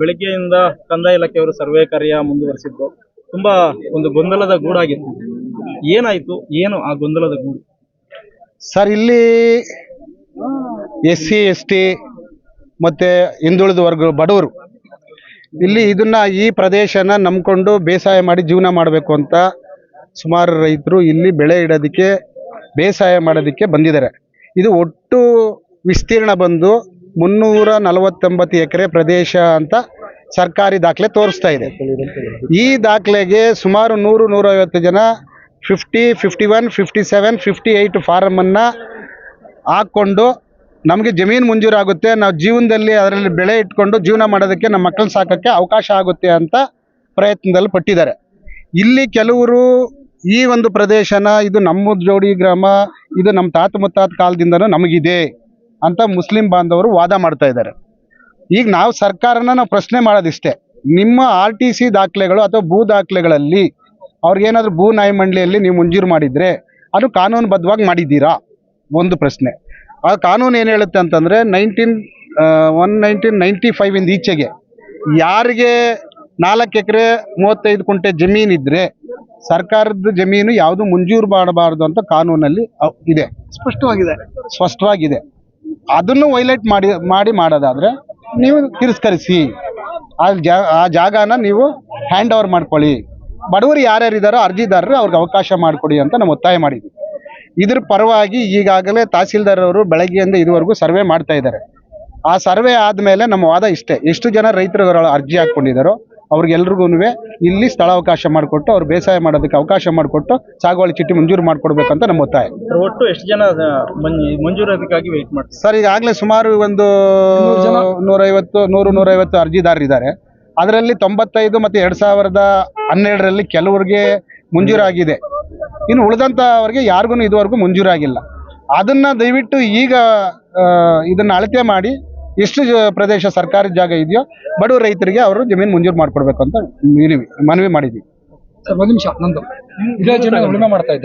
ಬೆಳಿಗ್ಗೆಯಿಂದ ಕಂದಾಯ ಇಲಾಖೆಯವರು ಸರ್ವೆ ಕಾರ್ಯ ಮುಂದುವರಿಸಿದ್ದು, ತುಂಬಾ ಒಂದು ಗೊಂದಲದ ಗೂಡಾಗಿತ್ತು. ಏನಾಯ್ತು? ಏನು ಆ ಗೊಂದಲದ ಗೂಡು? ಸರ್, ಇಲ್ಲಿ ಎಸ್ ಸಿ ಎಸ್ ಮತ್ತು ಹಿಂದುಳಿದ ವರ್ಗ ಬಡವರು, ಇಲ್ಲಿ ಇದನ್ನ ಈ ಪ್ರದೇಶನ ನಂಬ್ಕೊಂಡು ಬೇಸಾಯ ಮಾಡಿ ಜೀವನ ಮಾಡಬೇಕು ಅಂತ ಸುಮಾರು ರೈತರು ಇಲ್ಲಿ ಬೆಳೆ ಇಡೋದಕ್ಕೆ, ಬೇಸಾಯ ಮಾಡೋದಕ್ಕೆ ಬಂದಿದ್ದಾರೆ. ಇದು ಒಟ್ಟು ವಿಸ್ತೀರ್ಣ ಬಂದು ಮುನ್ನೂರ ನಲವತ್ತೊಂಬತ್ತು ಎಕರೆ ಪ್ರದೇಶ ಅಂತ ಸರ್ಕಾರಿ ದಾಖಲೆ ತೋರಿಸ್ತಾ ಇದೆ. ಈ ದಾಖಲೆಗೆ ಸುಮಾರು ನೂರು ನೂರೈವತ್ತು ಜನ fifty fifty one fifty seven fifty eight ಫಾರಮನ್ನು ಹಾಕ್ಕೊಂಡು ನಮಗೆ ಜಮೀನು ಮಂಜೂರಾಗುತ್ತೆ. ನಾವು ಜೀವನದಲ್ಲಿ ಅದರಲ್ಲಿ ಬೆಳೆ ಇಟ್ಕೊಂಡು ಜೀವನ ಮಾಡೋದಕ್ಕೆ ನಮ್ಮ ಮಕ್ಕಳನ್ನ ಸಾಕೋಕ್ಕೆ ಅವಕಾಶ ಆಗುತ್ತೆ ಅಂತ ಪ್ರಯತ್ನದಲ್ಲಿ ಪಟ್ಟಿದ್ದಾರೆ. ಇಲ್ಲಿ ಕೆಲವರು ಈ ಒಂದು ಪ್ರದೇಶನ, ಇದು ನಮ್ಮ ಜೋಡಿ ಗ್ರಾಮ, ಇದು ನಮ್ಮ ತಾತ ಮುತ್ತಾತ ಕಾಲದಿಂದನೂ ನಮಗಿದೆ. ಅಂತ ಮುಸ್ಲಿಂ ಬಾಂಧವರು ವಾದ ಮಾಡ್ತಾ ಇದ್ದಾರೆ. ಈಗ ನಾವು ಸರ್ಕಾರನ ನಾವು ಪ್ರಶ್ನೆ ಮಾಡೋದಿಷ್ಟೇ. ನಿಮ್ಮ ಆರ್ ಟಿ ಸಿ ದಾಖಲೆಗಳು ಅಥವಾ ಭೂ ದಾಖಲೆಗಳಲ್ಲಿ ಅವ್ರಿಗೇನಾದ್ರೂ ಭೂ ನಾಯಿ ಮಂಡಳಿಯಲ್ಲಿ ನೀವು ಮಂಜೂರು ಮಾಡಿದ್ರೆ ಅದು ಕಾನೂನುಬದ್ಧವಾಗಿ ಮಾಡಿದ್ದೀರಾ? ಒಂದು ಪ್ರಶ್ನೆ. ಆ ಕಾನೂನು ಏನು ಹೇಳುತ್ತೆ ಅಂತಂದರೆ ನೈನ್ಟೀನ್ ಒನ್ ನೈನ್ಟೀನ್ ನೈಂಟಿ ಫೈವಿಂದ ಈಚೆಗೆ ಯಾರಿಗೆ ನಾಲ್ಕು ಎಕರೆ ಮೂವತ್ತೈದು ಕುಂಟೆ ಜಮೀನಿದ್ರೆ ಸರ್ಕಾರದ ಜಮೀನು ಯಾವುದು ಮಂಜೂರು ಮಾಡಬಾರ್ದು ಅಂತ ಕಾನೂನಲ್ಲಿ ಇದೆ. ಸ್ಪಷ್ಟವಾಗಿದೆ. ಸ್ಪಷ್ಟವಾಗಿದೆ. ಅದನ್ನು ವೈಲೇಟ್ ಮಾಡಿ ಮಾಡಿ ಮಾಡೋದಾದ್ರೆ ನೀವು ತಿರಸ್ಕರಿಸಿ. ಆ ಜಾ, ಆ ಜಾಗನ ನೀವು ಹ್ಯಾಂಡ್ ಓವರ್ ಮಾಡ್ಕೊಳ್ಳಿ. ಬಡವರು ಯಾರ್ಯಾರು ಇದ್ದಾರೋ ಅರ್ಜಿದಾರರು ಅವ್ರಿಗೆ ಅವಕಾಶ ಮಾಡಿಕೊಡಿ ಅಂತ ನಾವು ಒತ್ತಾಯ ಮಾಡಿದ್ವಿ. ಇದ್ರ ಪರವಾಗಿ ಈಗಾಗಲೇ ತಹಸೀಲ್ದಾರ್ ಅವರು ಬೆಳಗ್ಗೆಯಿಂದ ಇದುವರೆಗೂ ಸರ್ವೆ ಮಾಡ್ತಾ ಇದ್ದಾರೆ. ಆ ಸರ್ವೆ ಆದಮೇಲೆ ನಮ್ಮ ವಾದ ಇಷ್ಟೇ. ಎಷ್ಟು ಜನ ರೈತರು ಅರ್ಜಿ ಹಾಕ್ಕೊಂಡಿದ್ದಾರೋ ಅವ್ರಿಗೆಲ್ರಿಗೂ ಇಲ್ಲಿ ಸ್ಥಳಾವಕಾಶ ಮಾಡಿಕೊಟ್ಟು ಅವ್ರು ಬೇಸಾಯ ಮಾಡೋದಕ್ಕೆ ಅವಕಾಶ ಮಾಡಿಕೊಟ್ಟು ಸಾಗುವಳಿ ಚೀಟಿ ಮಂಜೂರು ಮಾಡಿಕೊಡ್ಬೇಕಂತ ನಮ್ಮ ಒತ್ತಾಯ. ಸರ್, ಒಟ್ಟು ಎಷ್ಟು ಜನ ಮಂಜೂರಾತಿಗಾಗಿ ವೆಯ್ಟ್ ಮಾಡ್ತಾರೆ? ಸರ್ ಈಗಾಗಲೇ ಸುಮಾರು ಒಂದು ನೂರೈವತ್ತು ನೂರು ನೂರೈವತ್ತು ಅರ್ಜಿದಾರರಿದ್ದಾರೆ ಅದರಲ್ಲಿ ತೊಂಬತ್ತೈದು ಮತ್ತು ಎರಡು ಸಾವಿರದ ಹನ್ನೆರಡರಲ್ಲಿ ಕೆಲವರಿಗೆ ಮಂಜೂರಾಗಿದೆ. ಇನ್ನು ಉಳಿದಂಥವ್ರಿಗೆ ಯಾರಿಗೂ ಇದುವರೆಗೂ ಮಂಜೂರಾಗಿಲ್ಲ. ಅದನ್ನ ದಯವಿಟ್ಟು ಈಗ ಇದನ್ನ ಅಳತೆ ಮಾಡಿ ಎಷ್ಟು ಪ್ರದೇಶ ಸರ್ಕಾರಿ ಜಾಗ ಇದೆಯೋ ಬಡವ ರೈತರಿಗೆ ಅವರು ಜಮೀನು ಮಂಜೂರು ಮಾಡಿಕೊಡ್ಬೇಕು ಅಂತ ಮನವಿ ಮನವಿ ಮಾಡಿದ್ವಿ. ಸರ್ ಒಂದು ನಿಮಿಷ ನಂದು. ಇದೇ ಉಳುಮೆ ಮಾಡ್ತಾ ಇದ್ದೆ.